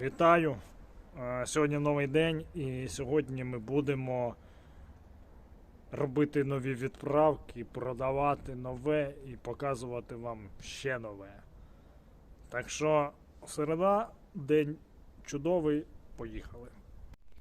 Вітаю! Сьогодні новий день, і сьогодні ми будемо робити нові відправки, продавати нове і показувати вам ще нове. Так що, середа, день чудовий, поїхали.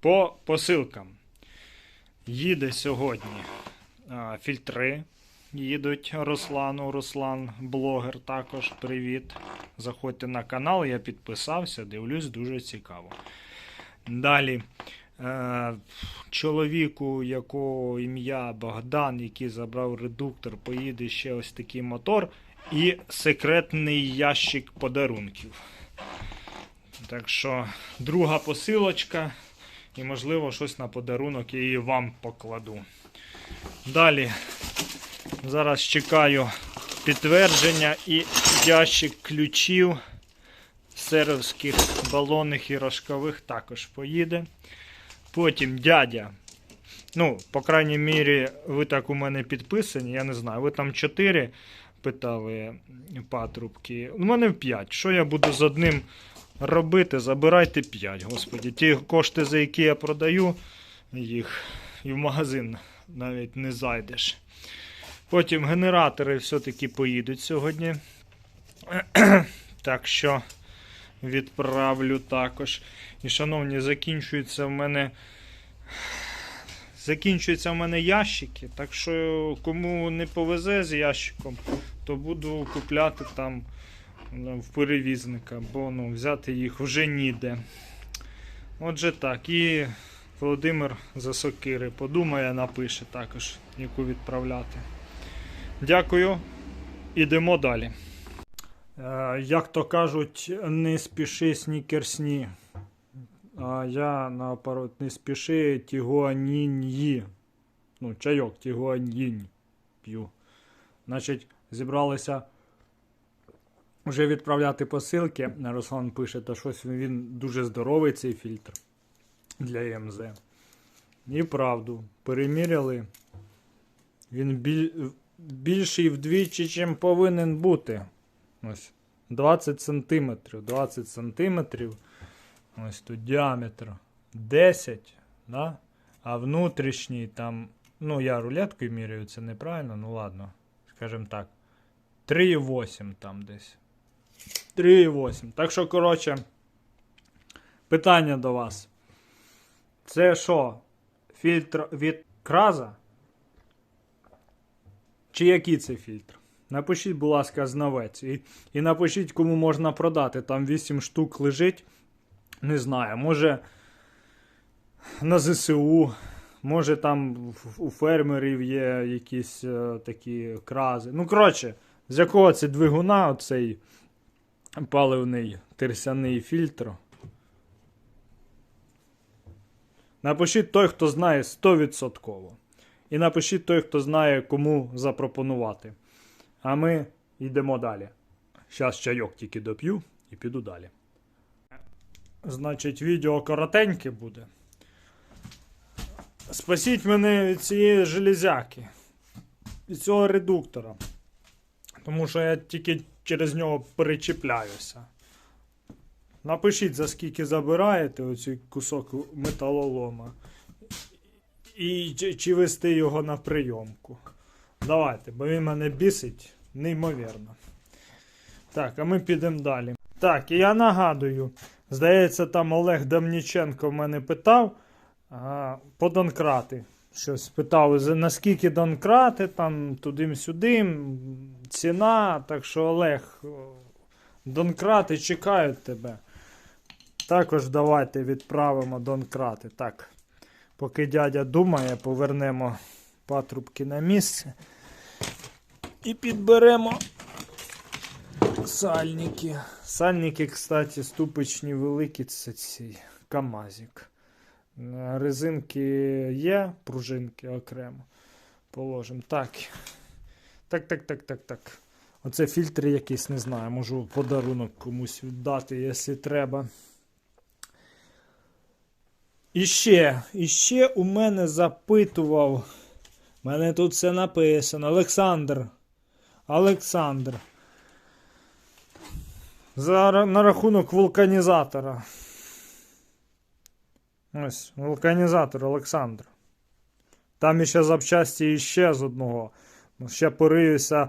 По посилкам. Їде сьогодні а, фільтри. Їдуть Руслану. Руслан, блогер також. Привіт. Заходьте на канал, я підписався, дивлюсь, дуже цікаво. Далі. Е, чоловіку, якого ім'я Богдан, який забрав редуктор, поїде ще ось такий мотор і секретний ящик подарунків. Так що, друга посилочка, і, можливо, щось на подарунок я її вам покладу. Далі. Зараз чекаю підтвердження і ящик ключів серовських балонних і рожкових також поїде. Потім дядя. Ну, по крайній мірі, ви так у мене підписані, я не знаю. Ви там 4 питали патрубки. У мене 5. Що я буду з одним робити? Забирайте 5, господі. Ті кошти, за які я продаю їх, і в магазин навіть не зайдеш. Потім генератори все-таки поїдуть сьогодні. Так що відправлю також. І, шановні, закінчується в мене. Закінчуються в мене ящики. Так що, кому не повезе з ящиком, то буду купляти там ну, в перевізника, бо ну, взяти їх вже ніде. Отже так. І Володимир за сокири подумає, напише також, яку відправляти. Дякую. Ідемо далі. Е, як то кажуть, не спіши снікерсні. А я наоборот не спіши тігуаніньї. Ну, чайок тігуанінь п'ю. Значить, зібралися вже відправляти посилки. Руслан пише, то щось він дуже здоровий цей фільтр для ЄМЗ. І правду, переміряли. Він біль більший вдвічі, чим повинен бути. Ось 20 сантиметрів. 20 сантиметрів. Ось тут діаметр 10. Да? А внутрішній там. Ну, я рулеткою міряю, це неправильно, ну ладно. Скажімо так. 3,8 там десь. 3,8. Так що, коротше, питання до вас. Це що? Фільтр від краза? Чи який це фільтр? Напишіть, будь ласка, знавець. І, і напишіть, кому можна продати. Там 8 штук лежить. Не знаю, може на ЗСУ, може там у фермерів є якісь е, такі крази. Ну, коротше, з якого це двигуна оцей паливний терсяний фільтр. Напишіть той, хто знає 100%. І напишіть той, хто знає, кому запропонувати. А ми йдемо далі. Зараз чайок тільки доп'ю і піду далі. Значить, відео коротеньке буде. Спасіть мене від цієї железяки, від цього редуктора. Тому що я тільки через нього перечіпляюся. Напишіть, за скільки забираєте оцей кусок металолома. І чи, чи вести його на прийомку. Давайте, бо він мене бісить неймовірно. Так, а ми підемо далі. Так, і я нагадую, здається, там Олег Дамніченко в мене питав а, по донкрати. Щось питав, наскільки донкрати, там туди-сюди, ціна. Так що, Олег, донкрати чекають тебе. Також давайте відправимо донкрати. Так. Поки дядя думає, повернемо патрубки на місце. І підберемо сальники. Сальники, кстати, ступичні великі, це цей Камазик. Е, Резинки є, пружинки окремо. Положимо. Так. Так, так, так, так, так. Оце фільтри якісь, не знаю. Можу подарунок комусь віддати, якщо треба. І ще, і ще у мене запитував. У мене тут все написано. Олександр. Олександр. За, на рахунок вулканізатора. Ось, вулканізатор Олександр. Там іще запчасті іще з одного. Ну, Ще пориюся,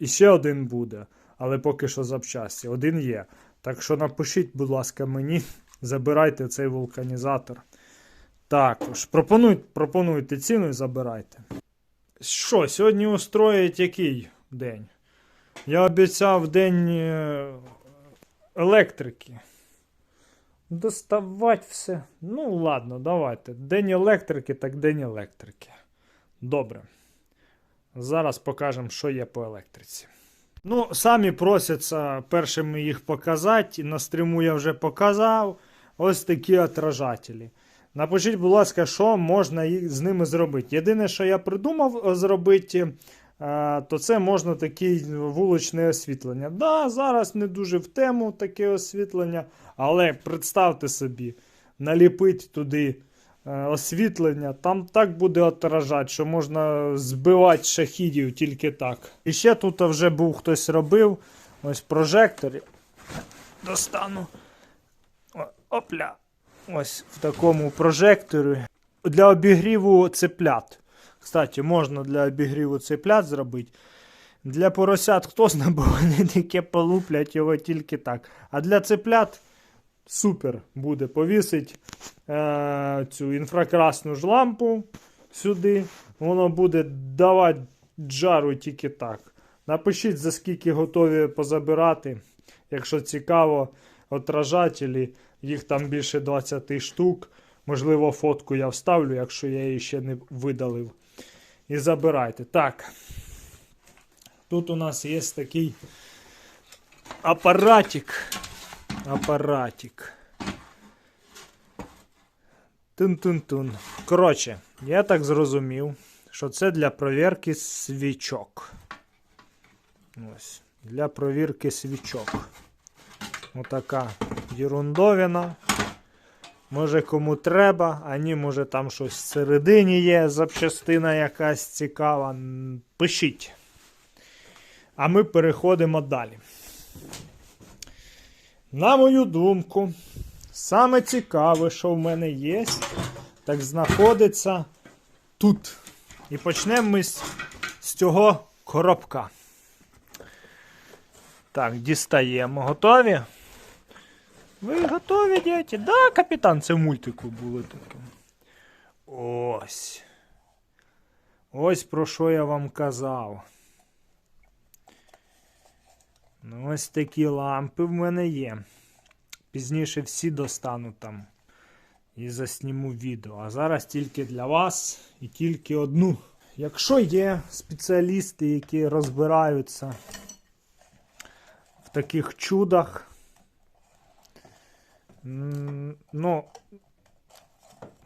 іще один буде. Але поки що запчасті. Один є. Так що напишіть, будь ласка, мені, забирайте цей вулканізатор. Також. Пропонуйте, пропонуйте ціну і забирайте. Що, сьогодні устроїть який день? Я обіцяв день е, електрики. Доставать все. Ну, ладно, давайте. День електрики, так день електрики. Добре. Зараз покажемо, що є по електриці. Ну, самі просяться першими їх показати. На стріму я вже показав. Ось такі отражателі. Напишіть, будь ласка, що можна з ними зробити. Єдине, що я придумав е, зробити, е, то це можна таке вуличне освітлення. Да, зараз не дуже в тему таке освітлення, але представте собі, наліпити туди е, освітлення, там так буде отражати, що можна збивати шахідів тільки так. І ще тут вже був хтось робив ось прожектор. Достану. Опля. Ось в такому прожекторі. Для обігріву цеплят. Кстати, можна для обігріву цеплят зробити. Для поросят хто знає, бо вони таке полуплять його тільки так. А для цеплят супер буде повісить е- цю інфракрасну ж лампу сюди. Воно буде давати джару тільки так. Напишіть, за скільки готові позабирати. Якщо цікаво, отражателі, їх там більше 20 штук. Можливо, фотку я вставлю, якщо я її ще не видалив. І забирайте. Так. Тут у нас є такий апаратик. Апаратик. Тун-тун-тун. Коротше, я так зрозумів, що це для провірки свічок. Ось. Для провірки свічок. Отака ерундовина. Може кому треба, а ні, може там щось всередині є, запчастина якась цікава. Пишіть. А ми переходимо далі. На мою думку, саме цікаве, що в мене є, так знаходиться тут. І почнемо ми з, з цього коробка. Так, дістаємо. Готові? Ви готові, діти? Да, капітан, це мультику було таке. Ось. Ось про що я вам казав. Ну, ось такі лампи в мене є. Пізніше всі достану там і засніму відео. А зараз тільки для вас і тільки одну. Якщо є спеціалісти, які розбираються в таких чудах, ну,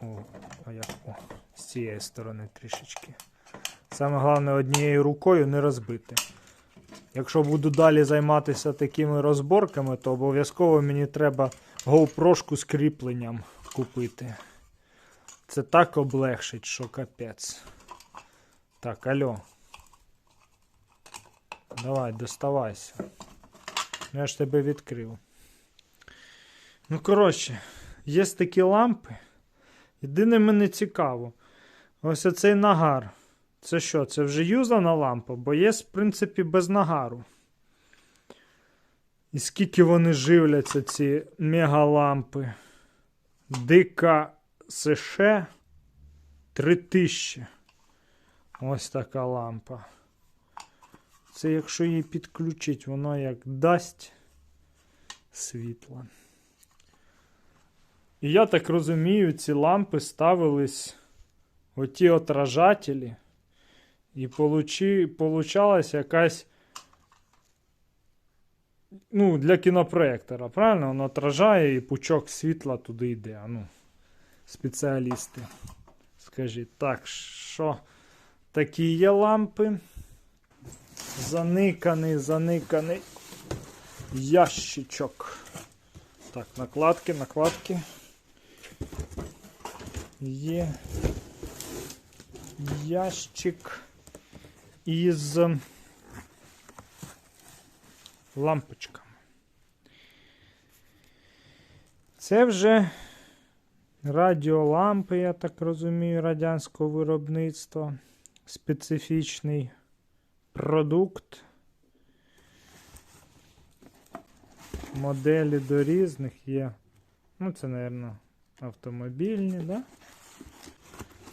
о, а як, о, з цієї сторони трішечки. Саме головне однією рукою не розбити. Якщо буду далі займатися такими розборками, то обов'язково мені треба GoPro з кріпленням купити. Це так облегшить, що капець. Так, алло. Давай, доставайся. Ну, Я ж тебе відкрив. Ну, коротше, є такі лампи. Єдине мене цікаво. Ось оцей нагар. Це що? Це вже юзана лампа, бо є, в принципі, без нагару. І скільки вони живляться, ці мегалампи. Дика СШ 3000. Ось така лампа. Це якщо її підключить, воно як дасть світло. І я так розумію, ці лампи ставились оті отражателі. І получи, получалась якась. Ну, для кінопроектора, правильно? Воно отражає і пучок світла туди йде. Ну, спеціалісти. Скажіть, так, що такі є лампи. Заниканий, заниканий ящичок. Так, накладки, накладки. Є ящик із лампочками. Це вже Радіолампи, я так розумію, радянського виробництва. Специфічний продукт. Моделі до різних є. Ну, це, мабуть, автомобільні, да?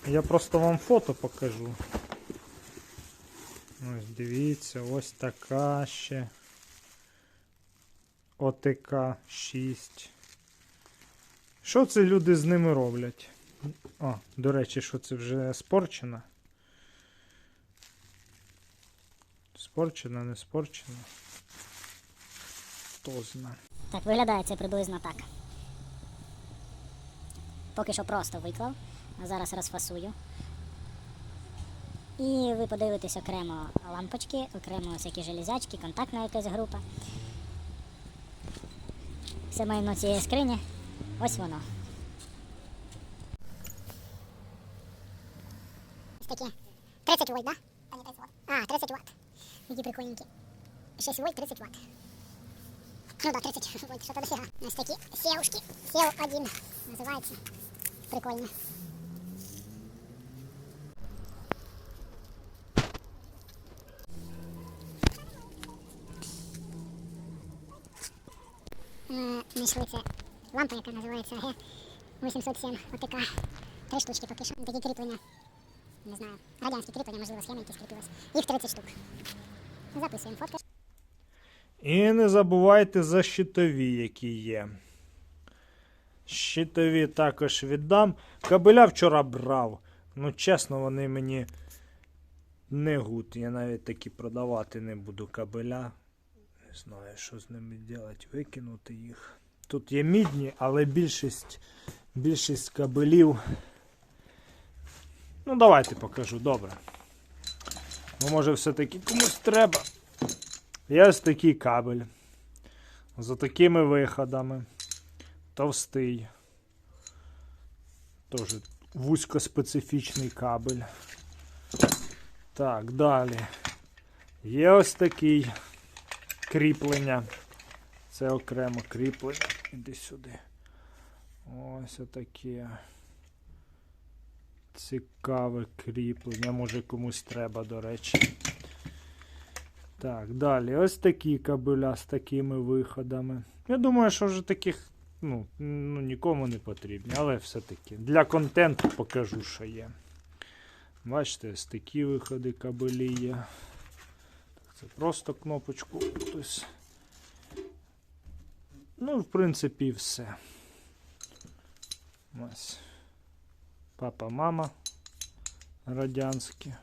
Я просто вам фото покажу. Ось дивіться, ось така ще. ОТК 6. Що це люди з ними роблять? О, до речі, що це вже спорчено? Спорчено, не спорчено. Хто знає. Так, виглядає це приблизно так. Поки що просто виклав, зараз розфасую. І ви подивитесь окремо лампочки, окремо всякі железячки, контактна якась група. Все майно цієї скрині. Ось воно. Ось такі. 30 вольт, да? А, не 30 вольт. А, 30 ватт. Які прикольненькі. 6 вольт, 30 ватт. Ну да, 30 вольт, что-то дофига. Ось такі сеушки. Сеу 1 називається. Прикольно. Знайшли це лампа, яка називається Г807 ОТК. Три штучки поки що. Такі кріплення. Не знаю. Радянські кріплення, можливо, схеми якісь кріпились. Їх 30 штук. Записуємо фотки. І не забувайте за щитові, які є. Щитові також віддам. Кабеля вчора брав. Ну, чесно, вони мені не гуд. Я навіть такі продавати не буду кабеля. Не знаю, що з ними робити. Викинути їх. Тут є мідні, але більшість, більшість кабелів. Ну, давайте покажу, добре. Ну, може, все-таки комусь треба. Є ось такий кабель. За такими виходами. Товстий. Теж вузькоспецифічний кабель. Так, далі. Є ось такий кріплення. Це окремо кріплення. Іди сюди. Ось отаке. Цікаве кріплення. Може комусь треба, до речі. Так, далі. Ось такі кабеля з такими виходами. Я думаю, що вже таких ну, ну, нікому не потрібні, але все-таки для контенту покажу, що є. Бачите, ось такі виходи кабелі є. Це просто кнопочку. Ну, в принципі, все. Ось. Папа, мама радянські.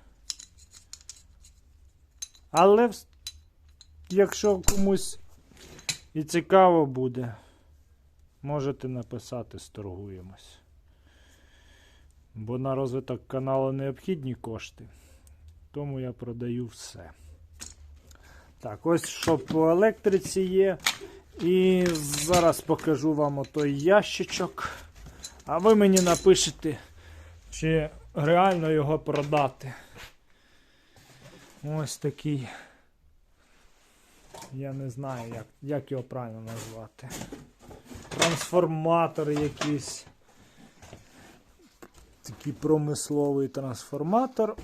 Але якщо комусь і цікаво буде, можете написати, сторгуємось. Бо на розвиток каналу необхідні кошти. Тому я продаю все. Так, ось що по електриці є. І зараз покажу вам отой ящичок. А ви мені напишете, чи реально його продати. Ось такий. Я не знаю, як, як його правильно назвати. Трансформатор якийсь. Такий промисловий трансформатор.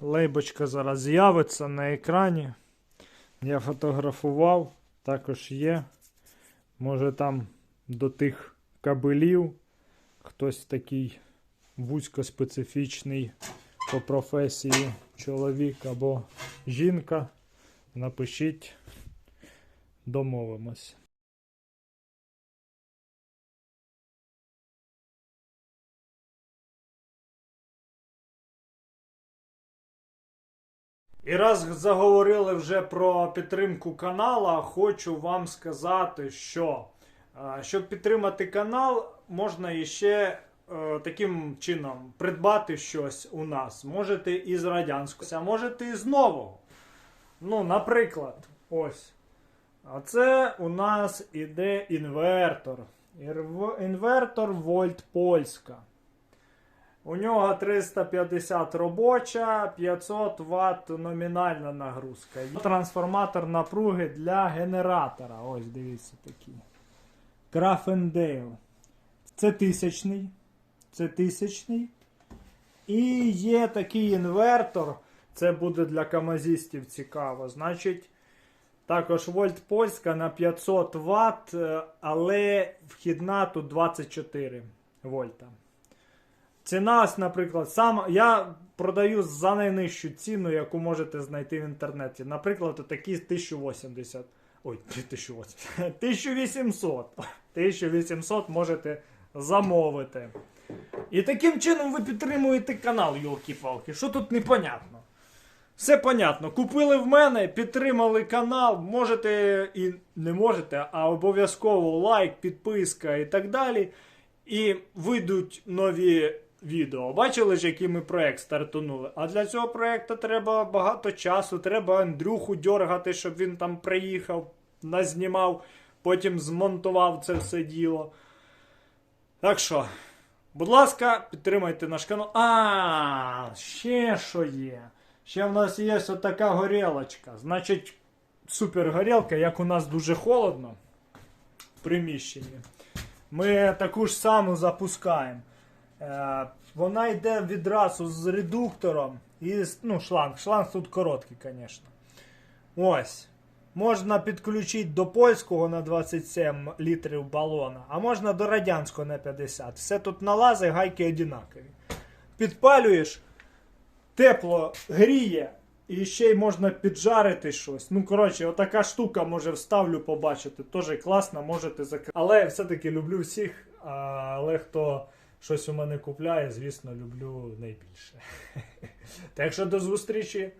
Лейбочка зараз з'явиться на екрані. Я фотографував, також є. Може там до тих кабелів хтось такий вузькоспецифічний по професії чоловік або жінка. Напишіть, домовимось. І раз заговорили вже про підтримку канала, хочу вам сказати, що е, щоб підтримати канал, можна іще е, таким чином придбати щось у нас. Можете із радянського, а можете із нового. Ну, наприклад, ось. А це у нас іде інвертор. Інвертор Вольт Польська. У нього 350 робоча, 500 Вт номінальна нагрузка. Трансформатор напруги для генератора. Ось дивіться такий. Графендейл. Це тисячний. Це тисячний. І є такий інвертор. Це буде для камазістів цікаво. Значить, також вольт польська на 500 Вт, е, але вхідна тут 24 вольта. Ціна, ось, наприклад, сам я продаю за найнижчу ціну, яку можете знайти в інтернеті. Наприклад, такі 1080. Ой, 1080. 1800. 1800 можете замовити. І таким чином ви підтримуєте канал, йолки-палки. Що тут непонятно? Все понятно. Купили в мене, підтримали канал. Можете і не можете, а обов'язково лайк, підписка і так далі. І вийдуть нові відео. Бачили ж, який ми проект стартанули? А для цього проекту треба багато часу. Треба Андрюху дергати, щоб він там приїхав, назнімав, потім змонтував це все діло. Так що, будь ласка, підтримайте наш канал. А, ще що є. Ще в нас є ось така горілочка. Значить, супер горілка, як у нас дуже холодно в приміщенні. Ми таку ж саму запускаємо. Е, вона йде відразу з редуктором і ну, шланг. Шланг тут короткий, звісно. Ось. Можна підключити до польського на 27 літрів балона, а можна до радянського на 50. Все тут налази, гайки одинакові. Підпалюєш, тепло гріє, і ще й можна піджарити щось. Ну, коротше, отака штука, може, вставлю, побачити. Теж класно, можете закрити. Але я все-таки люблю всіх. Але хто щось у мене купляє, звісно, люблю найбільше. Так що до зустрічі.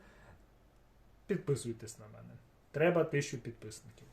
Підписуйтесь на мене. Треба тисячу підписників.